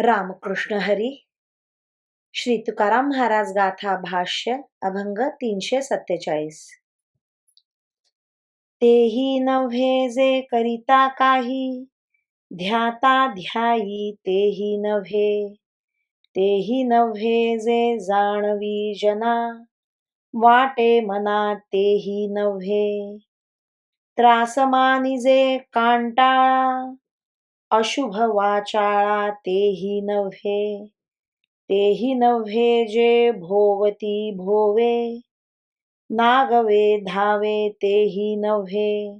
रामकृष्ण हरी श्री तुकाराम महाराज गाथा भाष्य अभंग तीनशे सत्तेचाळीस. तेही नव्हे जे करिता काही ध्याता ध्यायी तेही नव्हे. तेही नव्हे जे जाणवी जना वाटे मना तेही नव्हे. त्रासमानी जे कांटाळा अशुभ वाचाळा तेही नव्हे तेही नव्हे जे भोवती भोवे नागवे धावे तेही नव्हे.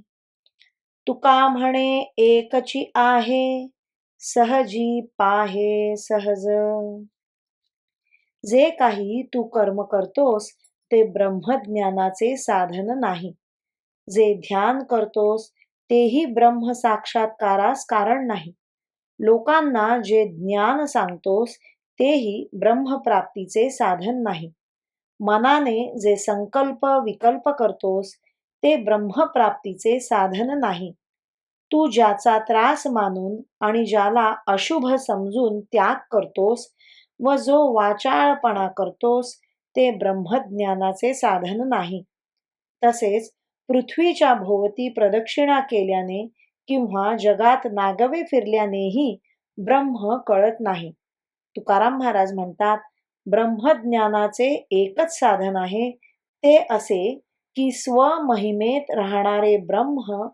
तुका म्हणे एकची आहे सहजी पाहे सहज. जे काही तू कर्म करतोस ते ब्रह्मज्ञानाचे साधन नाही. जे ध्यान करतोस तेही ब्रह्म साक्षात्कारास कारण नाही. लोकांना जे ज्ञान सांगतोस तेही ब्रह्मप्राप्तीचे साधन नाही. मनाने जे संकल्प विकल्प करतोस ते ब्रह्मप्राप्तीचे साधन नाही. तू ज्याचा त्रास मानून आणि ज्याला अशुभ समजून त्याग करतोस व जो वाचाळपणा करतोस ते ब्रह्मज्ञानाचे साधन नाही. तसेच पृथ्वीच्या भोवती प्रदक्षिणा केल्याने किंवा जगात नागवे फिरल्यानेही ब्रह्म कळत नाही. तुकाराम महाराज म्हणतात ब्रह्मज्ञानाचे एकच साधन आहे ते असे की स्वमहिमेत राहणारे ब्रह्म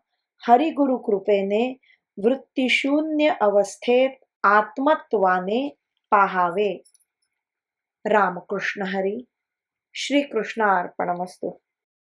हरिगुरु कृपेने वृत्तीशून्य अवस्थेत आत्मत्वाने पाहावे. रामकृष्ण हरी श्रीकृष्ण अर्पणमस्तू